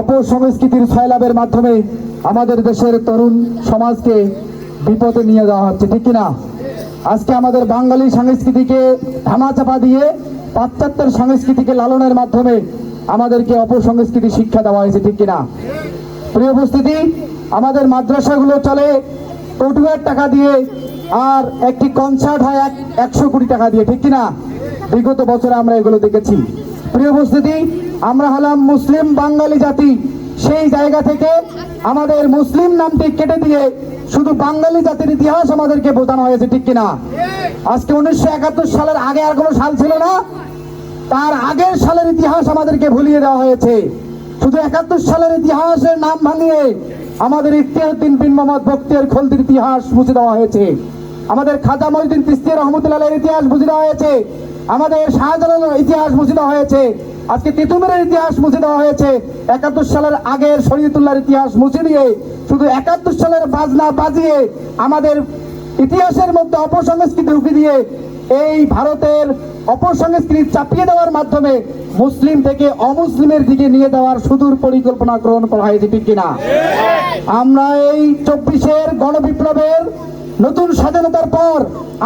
অপসংস্কৃতির ছয়লাভের মাধ্যমে আমাদের দেশের তরুণ সমাজকে বিপদে নিয়ে যাওয়া হচ্ছে, ঠিক কিনা? আজকে আমাদের বাঙালি সংস্কৃতিকে ধামাচাপা দিয়ে পাশ্চাত্যের সংস্কৃতিকে লালনের মাধ্যমে আমাদেরকে অপসংস্কৃতি শিক্ষা দেওয়া হয়েছে, ঠিক কিনা? প্রিয় উপস্থিতি, আমাদের মাদ্রাসাগুলো চলে কটুয়ার টাকা দিয়ে আর একটি কনসার্ট হয় এক একশো কোটি টাকা দিয়ে, ঠিক কিনা? বিগত বছরে আমরা এগুলো দেখেছি। প্রিয় উপস্থিতি আমরা হলাম মুসলিম বাঙালি জাতি। সেই জায়গা থেকে আমাদের মুসলিম নামটি কেটে দিয়ে শুধু বাঙালি জাতির ইতিহাস আমাদেরকে বোঝানো হয়েছে, ঠিক কিনা? আজকে উনিশশো একাত্তর সালের আগে আর কোনো সাল ছিল না। তার আগের সালের ইতিহাস আমাদেরকে ভুলিয়ে দেওয়া হয়েছে। শুধু একাত্তর সালের ইতিহাসের নাম ভাঙিয়ে আমাদের ইতিহাসদ্দিন বিন মোহাম্মদ বক্তিয়ার খলদির ইতিহাস মুছে দেওয়া হয়েছে। আমাদের খাজা মহিউদ্দিন তিস্তি রহমতুল্লাহের ইতিহাস মুছে দেওয়া হয়েছে। আমাদের শাহজালালের ইতিহাস মুছে দেওয়া হয়েছে। আজকে তিতুমিরের ইতিহাস মুছে দেওয়া হয়েছে। একাত্তর সালের আগের শরীয়তুল্লাহর ইতিহাস মুছে দিয়ে শুধু একাত্তর সালের বাজনা বাজিয়ে আমাদের ইতিহাসের মধ্যে অপসংস্কৃতি উঠে দিয়ে এই ভারতের অপসংস্কৃতি চাপিয়ে দেওয়ার মাধ্যমে মুসলিম থেকে অমুসলিমের দিকে নিয়ে দেওয়ার সুদূর পরিকল্পনা গ্রহণ করা হয়েছে, ঠিক কিনা? আমরা এই চব্বিশের গণবিপ্লবের নতুন স্বাধীনতার পর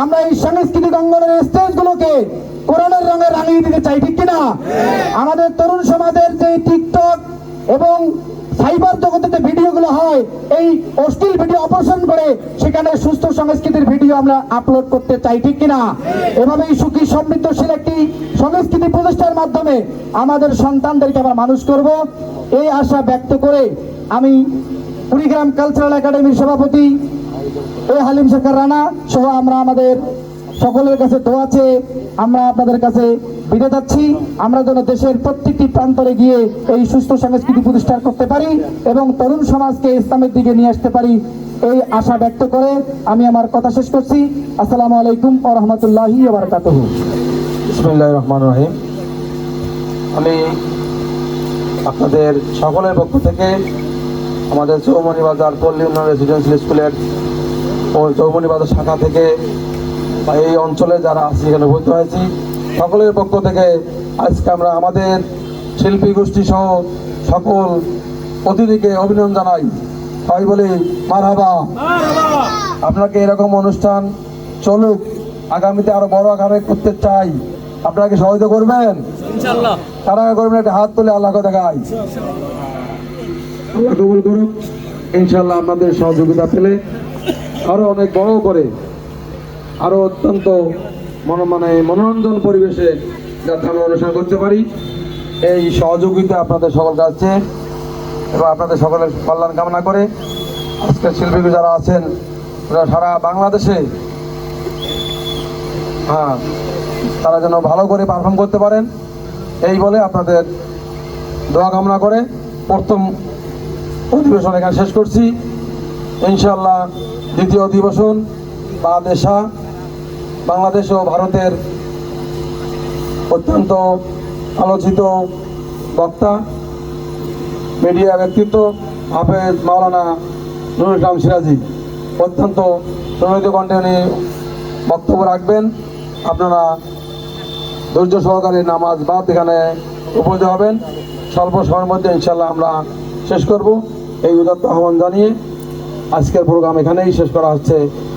আমরা এই সাংস্কৃতিক অঙ্গনের স্টেজগুলোকে কোরআনের রঙে রাঙিয়ে দিতে চাই ঠিক কিনা? আমাদের তরুণ সমাজের যে টিকটক এবং সাইবার জগতে যে ভিডিওগুলো হয় এই অশ্লীল ভিডিও অপারেশন করে সেখানে সুস্থ সংস্কৃতির ভিডিও আমরা আপলোড করতে চাই ঠিক কিনা? এভাবেই সুখী সমৃদ্ধশীল একটি সংস্কৃতি প্রতিষ্ঠার মাধ্যমে আমাদের সন্তানদেরকে আমরা মানুষ করব। এই আশা ব্যক্ত করে আমি কুড়িগ্রাম কালচারাল একাডেমির সভাপতি এ হালিম সরকার রানা সহ আমরা আমাদের সকলের কাছে দোয়া চেয়ে আমরা আপনাদের কাছে বিদে যাচ্ছি। আমরা যেন দেশের প্রত্যেকটি প্রান্তরে গিয়ে এই সুস্থ সংস্কৃতি প্রতিষ্ঠা করতে পারি এবং তরুণ সমাজকে ইসলামের দিকে নিয়ে আসতে পারি এই আশা ব্যক্ত করে আমি আমার কথা শেষ করছি। আসসালামু আলাইকুম ও রহমতুল্লাহি বারকাতহু। রহমান রহিম। আমি আপনাদের সকলের পক্ষ থেকে আমাদের চৌমনি বাজার পল্লী উন্নয়ন রেসিডেন্সিয়াল স্কুলের চৌমনি বাজার শাখা থেকে বা এই অঞ্চলে যারা আছি এখানে ভর্তি হয়েছি সকলের পক্ষ থেকে আজকে আমরা আমাদের শিল্পী গোষ্ঠী সহ সকল অতিথিকে অভিনন্দন জানাই। সবাই বলি মারহাবা। আপনাকে এরকম অনুষ্ঠান চলুক আগামীতে আরও বড় আকারে করতে চাই। আপনারা কি সহযোগিতা করবেন? কারা কারা করবেন একটা হাত তুলে আল্লাহকে দেখাই। আল্লাহ কবুল করুক ইনশাল্লাহ আপনাদের সহযোগিতা পেলে আরও অনেক বড় করে আরও অত্যন্ত মন মানে মনোরঞ্জন পরিবেশে যাতে আমরা অনুষ্ঠান করতে পারি। এই সহযোগিতা আপনাদের সকল কাছে এবং আপনাদের সকলের কল্যাণ কামনা করে আজকের শিল্পী যারা আছেন সারা বাংলাদেশে হ্যাঁ তারা যেন ভালো করে পারফর্ম করতে পারেন। এই বলে আপনাদের দোয়া কামনা করে প্রথম অধিবেশন এখানে শেষ করছি। ইনশাল্লাহ দ্বিতীয় অধিবেশন বাংলাদেশা বাংলাদেশ ও ভারতের অত্যন্ত আলোচিত বক্তা, মিডিয়া ব্যক্তিত্ব হাফেজ মাওলানা নুরুল ইসলাম সিরাজি। অত্যন্ত সুনিত কণ্ঠে উনি বক্তব্য রাখবেন। আপনারা ধৈর্য সহকারে নামাজ বাদ এখানে উপস্থিত হবেন। স্বল্প সময়ের মধ্যে ইনশাল্লাহ আমরা শেষ করব। এই উদাত্ত আহ্বান জানিয়ে আজকের প্রোগ্রাম এখানেই শেষ করা হচ্ছে।